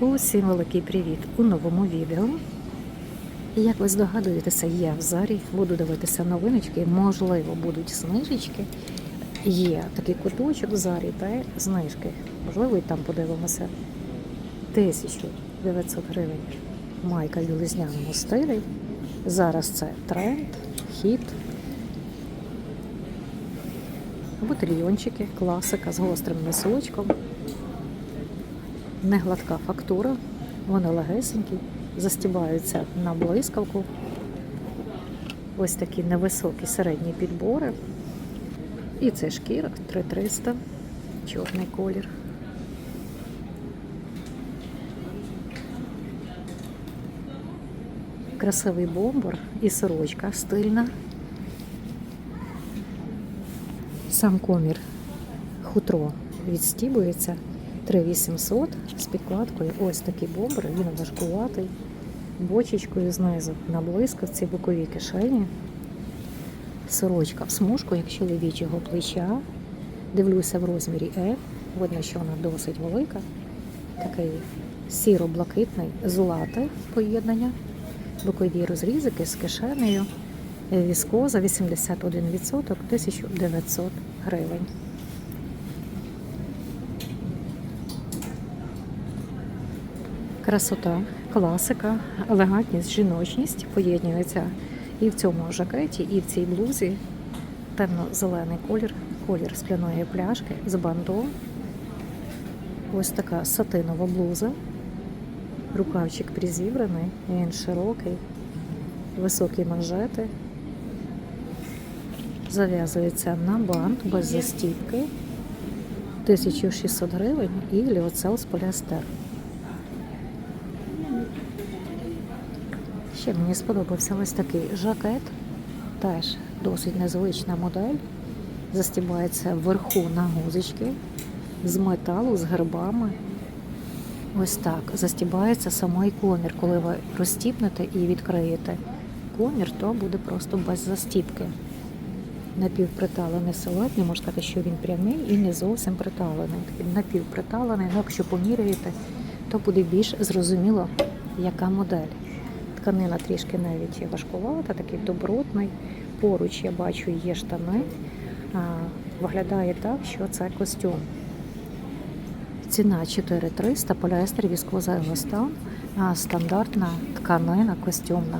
Усім великий привіт у новому відео. Як ви здогадуєтеся, я в зарі буду дивитися новиночки, можливо, будуть знижечки. Є такий куточок в зарі та знижки. Можливо, і там подивимося. 1900 гривень майка в білизняному стилі. Зараз це тренд, хіт. Ботильйончики, класика з гострим носочком. Не гладка фактура, вони легесенькі, застібаються на блискавку. Ось такі невисокі середні підбори. І це шкіра 3300, чорний колір. Красивий бомбер і сорочка стильна. Сам комір хутро відстібується 3800 з підкладкою. Ось такий бомбер, він важкуватий, бочечкою знизу на блискавці, боковій кишені. Сорочка в смужку, як чоловічого плеча. Дивлюся в розмірі Е. Видно, що вона досить велика. Такий сіро-блакитний злате поєднання. Бокові розрізики з кишенею. Віскоза 81%, 1900 гривень. Красота, класика, елегантність, жіночність поєднуються і в цьому жакеті, і в цій блузі. Темно-зелений колір, колір скляної пляшки з бандом. Ось така сатинова блуза. Рукавчик призібраний, він широкий, високі манжети. Зав'язується на бант без застіпки. 1600 гривень і ліоцел з поліестер. Ще мені сподобався ось такий жакет. Теж досить незвична модель. Застібається вверху на гузочки з металу, з гербами. Ось так. Застібається самий комір. Коли ви розстіпнете і відкриєте комір, то буде просто без застіпки. Напівприталений силует, не можна сказати, що він прямий і не зовсім приталений. Він напівприталений, але якщо поміряєте, то буде більш зрозуміло, яка модель. Тканина трішки навіть важкувата, такий добротний. Поруч я бачу є штани. Виглядає так, що це костюм. Ціна 4300, поліестер, віскоза еластан, стандартна тканина костюмна.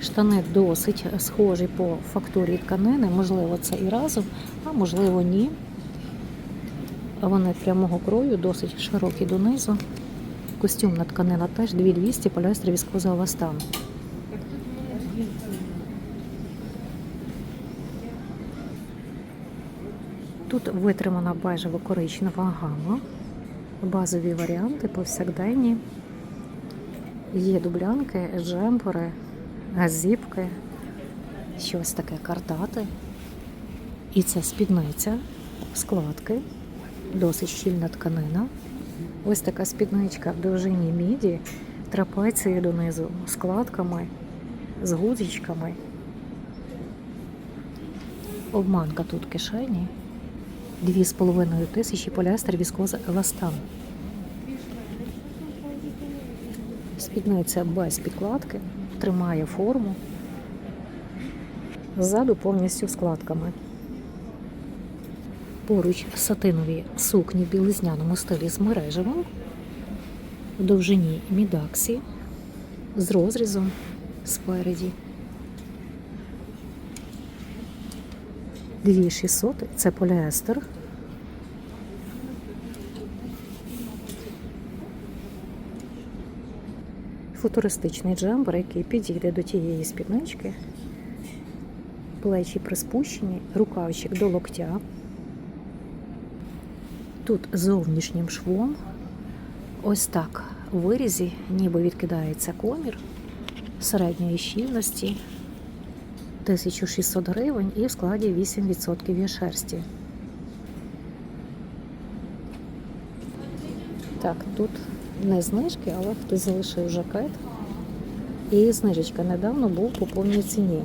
Штани досить схожі по фактурі тканини, можливо, це і разом, а можливо, ні. Вони прямого крою, досить широкі донизу. Костюмна тканина теж 2200, поліестер, віскоза еластан. Тут витримана бежево коричнева гама, базові варіанти повсякденні. Є дублянки, джемпери, газіпки, щось таке картати. І це спідниця, складки, досить щільна тканина. Ось така спідничка в довжині міді, трапеції донизу, складками, з гудзичками. Обманка тут кишені. Дві з половиною тисячі поліестер віскоза еластан. Спідниця без підкладки, тримає форму. Ззаду повністю складками. Поруч сатинові сукні в білизняному стилі з мережевим, в довжині мідаксі, з розрізом спереді. 2600 це поліестер. Футуристичний джембер, який підійде до тієї спіднички. Плечі приспущені, рукавчик до локтя. Тут зовнішнім швом, ось так у вирізі, ніби відкидається комір середньої щільності. 1600 гривень і в складі 8% є шерсті. Так, тут не знижки, але хтось залишив жакет. І знижечка недавно був по повній ціні.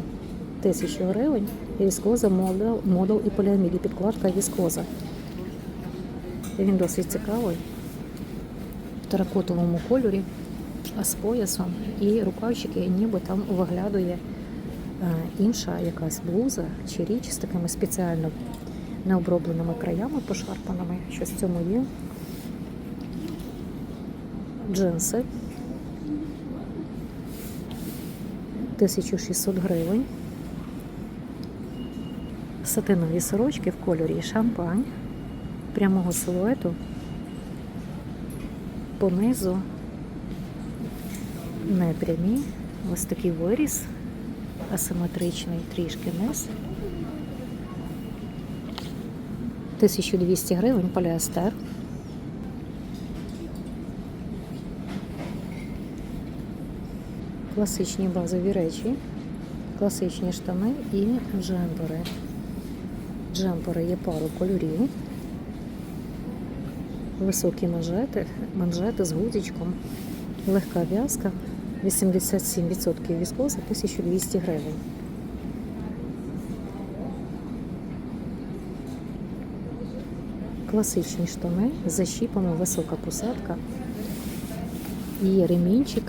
1000 гривень, віскоза, модел, модел і поліамід, і підкладка віскоза. Він досить цікавий. В теракотовому кольорі, з поясом. І рукавчики ніби там виглядує е, інша якась блуза чи річ з такими спеціально необробленими краями пошарпаними. Щось в цьому є. Джинси. 1600 гривень. Сатинові сорочки в кольорі шампань прямого силуету. Понизу не прямі. Ось такий виріз асиметричний, трішки низ. 1200 гривень поліестер. Класичні базові речі, класичні штани і джемпери. Джемпери є пару кольорів. Високі манжети, манжети з гудзичком, легка в'язка, 87% віскоза, 1200 гривень. Класичні штани з защіпами, висока посадка. Є ремінчик.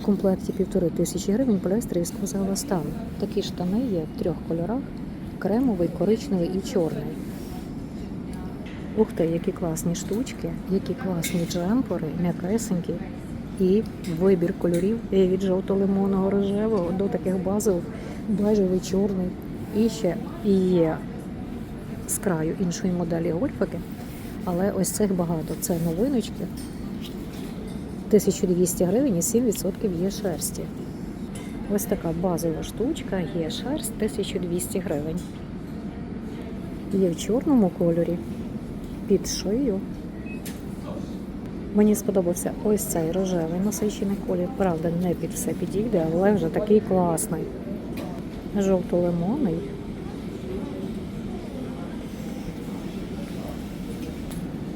В комплекті півтори тисячі гривень поліестер віскоза стану. Такі штани є в трьох кольорах: кремовий, коричневий і чорний. Ух ти, які класні штучки, які класні джемпери, м'якесенькі. І вибір кольорів від жовто-лимонного рожевого до таких базових бежевий, чорний. І ще є з краю іншої моделі гольфики. Але ось цих багато. Це новиночки. 1200 гривень і 7% є шерсті. Ось така базова штучка, є шерсть 1200 гривень. Є в чорному кольорі під шию. Мені сподобався ось цей рожевий насичений колір. Правда, не під все підійде, але вже такий класний. Жовто-лимонний.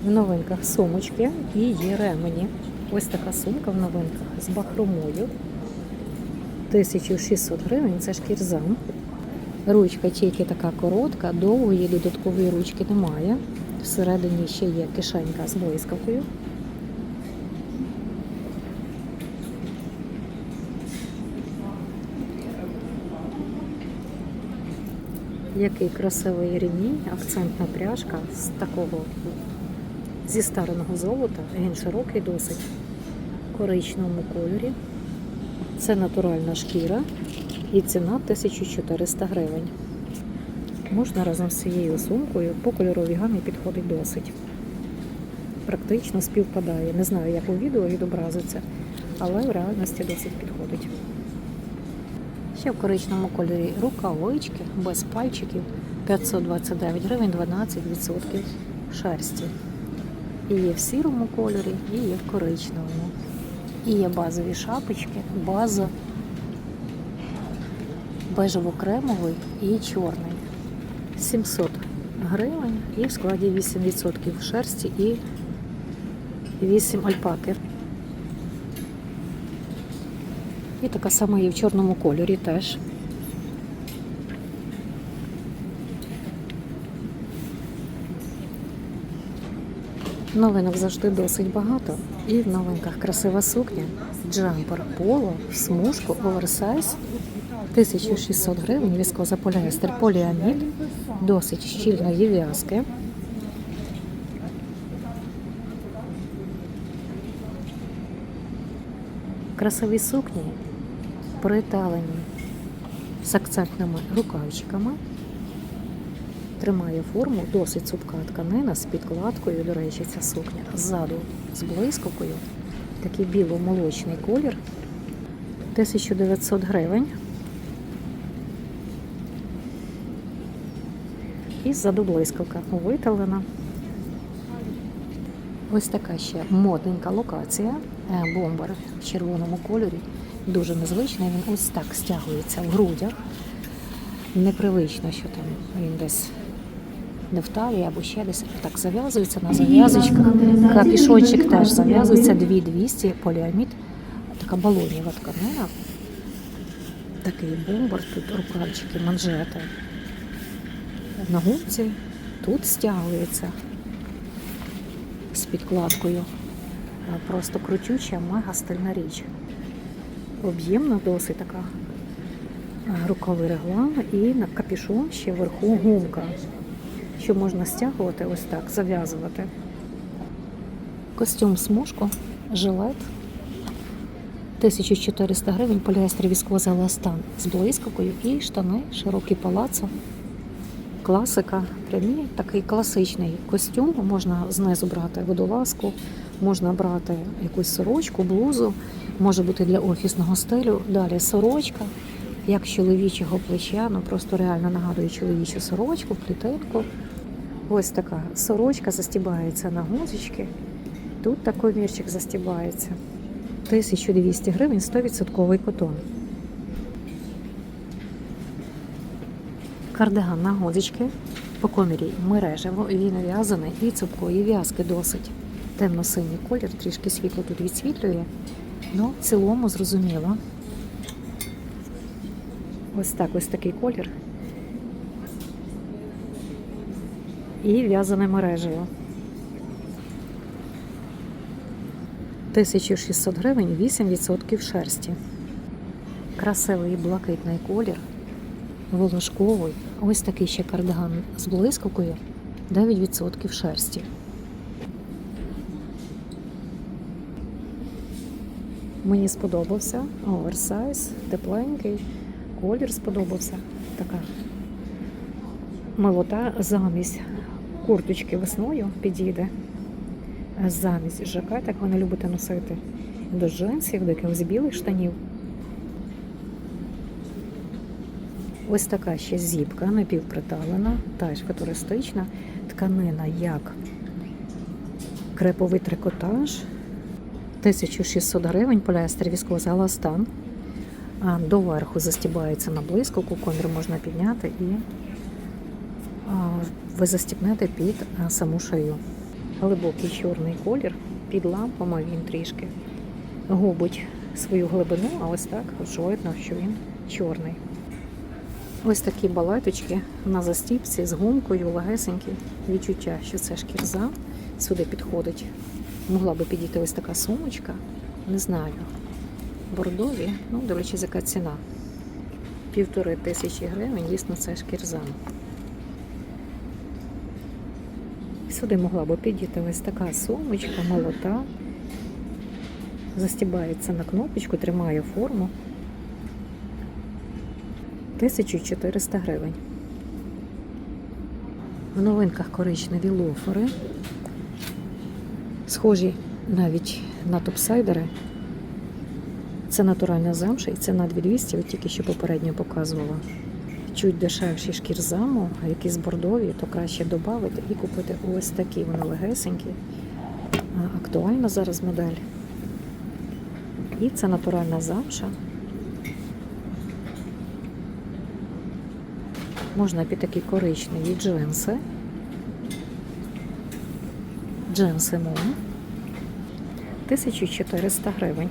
В новинках сумочки і є ремені. Ось така сумка в новинках з бахромою. 1600 гривень, це шкірзам. Ручка тільки така коротка, довгої додаткової ручки немає. Всередині ще є кишенька з блискавкою. Який красивий ремінь, акцентна пряжка з такого зі стареного золота. Він широкий досить в коричневому кольорі. Це натуральна шкіра і ціна 1400 гривень. Можна разом з цією сумкою по кольоровій гамі підходить досить. Практично співпадає. Не знаю, як у відео відобразиться, але в реальності досить підходить. Ще в коричневому кольорі рукавички без пальчиків 529 гривень 12% шерсті. І є в сірому кольорі, і є в коричневому. І є базові шапочки, база бежево-кремовий і чорний. 700 гривень і в складі 8% шерсті і 8 альпаки. І така сама є в чорному кольорі теж. Новинок завжди досить багато. І в новинках красива сукня, джемпер, поло, смужку, оверсайз. 1600 гривень, віскоза поліестер, поліамід, досить щільної в'язки. Красиві сукні приталені з акцентними рукавчиками. Тримає форму, досить цупка тканина з підкладкою. До речі, ця сукня ззаду з блискавкою. Такий біло-молочний колір. 1900 гривень. І ззаду блискавка виталена. Ось така ще модненька локація. Е, Бомбер в червоному кольорі. Дуже незвичний. Він ось так стягується в грудях. Непривично, що там він десь не в талії або ще десь так зав'язується на зав'язочках. Капішончик теж зав'язується 2200 поліамід. Така балонєва тканина. Такий бомбер, тут рукавчики, манжети. На гумці тут стягується з підкладкою. Просто крутюча, мега стильна річ. Об'ємна досить така. Рукавий реглан і на капюшон ще вверху гумка, що можна стягувати ось так, зав'язувати. Костюм смужку, жилет. 1400 гривень, поліестер віскоза еластан з блискавкою і штани, широкий палацо. Класика, прямі, такий класичний костюм. Можна знизу брати водолазку, можна брати якусь сорочку, блузу, може бути для офісного стилю. Далі сорочка, як з чоловічого плеча, ну просто реально нагадує чоловічу сорочку, клітинку. Ось така сорочка застібається на гузочки. Тут такий вірчик застібається. 1200 гривень 100% котон. Кардиган на гузочки. По комірі мережево, він в'язаний і цупкої в'язки досить. Темно-синій колір, трішки світло тут відсвітлює. Ну, в цілому зрозуміло. Ось так, ось такий колір. І в'язане мережево. 1600 гривень 8% шерсті. Красивий блакитний колір, волошковий. Ось такий ще кардиган з блискавкою 9% шерсті. Мені сподобався оверсайз, тепленький, колір сподобався. Така молота замість курточки весною підійде замість жакет, як ви не любите носити, до джинсів, до якихось білих штанів. Ось така ще зіпка напівприталена, теж футуристична, тканина як креповий трикотаж, 1600 гривень, поліестер віскоза еластан. Доверху застібається на блискавку, комір можна підняти і ви застібнете під саму шию глибокий чорний колір, під лампами він трішки губить свою глибину, а ось так видно, що він чорний. Ось такі балеточки на застіпці з гумкою, легесенькі. Відчуття, що це шкірза. Сюди підходить. Могла би підійти ось така сумочка. Не знаю. Бордові, ну, дивлячись, яка ціна. Півтори тисячі гривень, дійсно, це шкірза. Сюди могла би підійти ось така сумочка, молота. Застібається на кнопочку, тримає форму. 1400 гривень. В новинках коричневі лофери. Схожі навіть на топсайдери. Це натуральна замша і ціна 2200, от тільки що попередньо показувала чуть дешевші шкірзаму, а якісь бордові, то краще додати і купити ось такі. Вони легесенькі. Актуальна зараз модель. І це натуральна замша. Можна під такі коричневі джинси. Джинси Мон. 1400 гривень.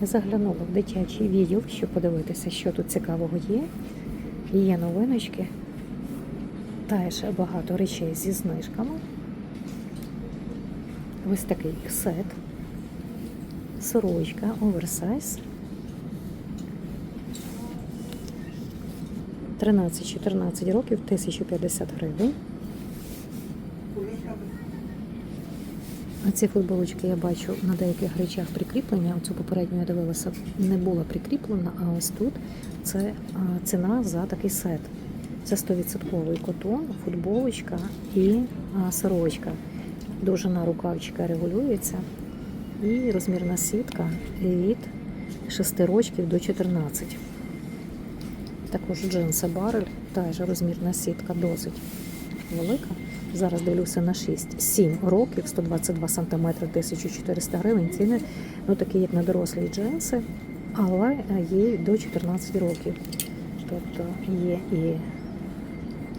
Я заглянула в дитячий відділ, щоб подивитися, що тут цікавого є. Є новиночки. Теж багато речей зі знижками. Ось такий сет. Сорочка, оверсайз. 13-14 років, 1050 гривень. Ці футболочки я бачу на деяких речах прикріплення. Оцю попередню я дивилася, не була прикріплена, а ось тут це ціна за такий сет. Це 100% котон, футболочка і сорочка. Довжина рукавчика регулюється. І розмірна сітка від 6 рочків до 14. Також джинси барель, теж розмірна сітка досить велика. Зараз дивлюся на 6-7 років, 122 см, 1400 гривень. Ціни, ну такі, як на дорослі джинси, але є до 14 років. Тобто є і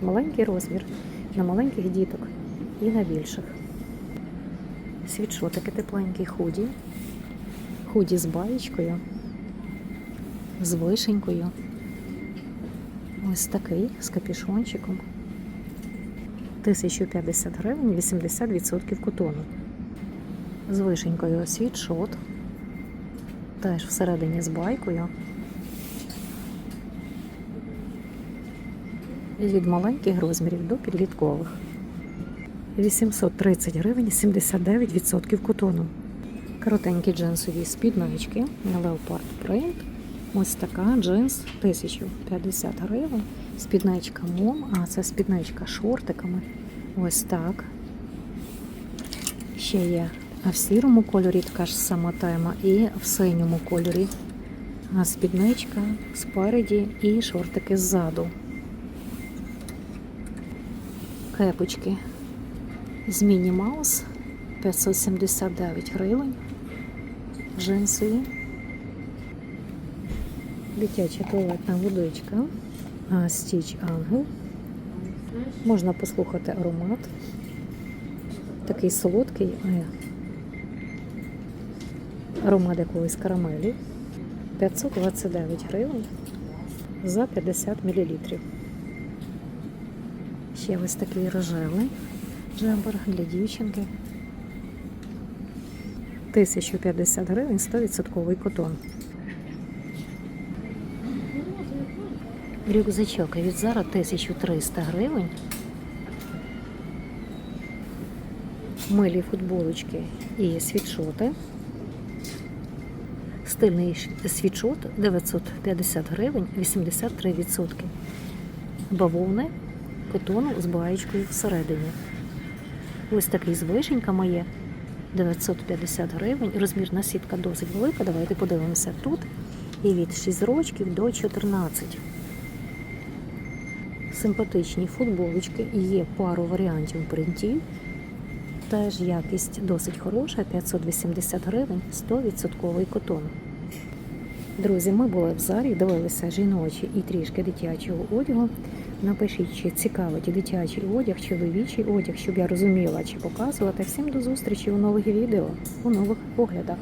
маленький розмір на маленьких діток і на більших. Світшотики тепленький худі. Худі з баєчкою, з вишенькою. Ось такий з капюшончиком. 1050 гривень, 80% котону. З вишенькою світшот. Теж всередині з байкою. Від маленьких розмірів до підліткових. 830 гривень, 79% котону. Коротенькі джинсові спіднички на Leopard Print. Ось така джинс 1050 гривень. Спідничка мом, а це спідничка шортиками. Ось так. Ще є в сірому кольорі така ж сама тема, і в синьому кольорі. А спідничка спереді і шортики ззаду. Кепочки з Міні Маус 579 гривень. Джинсові. Дитяча туалетна водичка. Стіч Ангел. Можна послухати аромат. Такий солодкий аромат якоїсь карамелі. 529 гривень за 50 мл. Ще ось такий рожевий джембер для дівчинки. 1050 гривень, 100% котон. Рюкзачок від Зара 1300 гривень. Милі футболочки і світшоти. Стильний світшот 950 гривень, 83%. Бавовни котону з баєчкою всередині. Ось такий з вишеньками є. 950 гривень. Розмірна сітка досить велика. Давайте подивимося тут. І від 6 рочків до 14. Симпатичні футболочки. Є пару варіантів принтів. Теж якість досить хороша, 580 гривень, 100% котон. Друзі, ми були в зарі, дивилися жіночі і трішки дитячого одягу. Напишіть, чи цікавить дитячий одяг, чоловічий одяг, щоб я розуміла, чи показувати. Всім до зустрічі у нових відео, у нових поглядах.